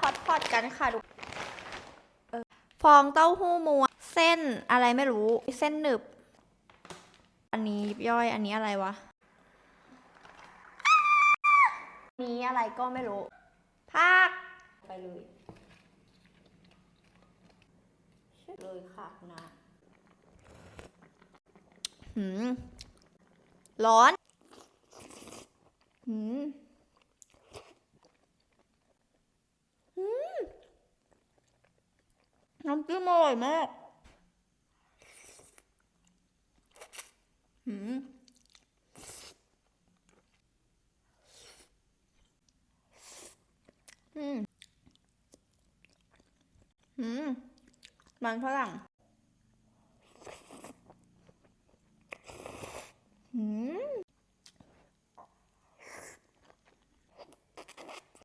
ฮอตพอตกันค่ะทุกฟองเต้าหู้ม้วนเส้นอะไรไม่รู้ เส้นหนึบ อันนี้ยิบย่อยอันนี้อะไรวะนี้อะไรก็ไม่รู้ ภาค ไปเลยเชื่อเลยค่ะนะหืม ร้อน หืม หืม น้ำ จิ้มอร่อยมากหืมอืมหืม มันฝรั่ง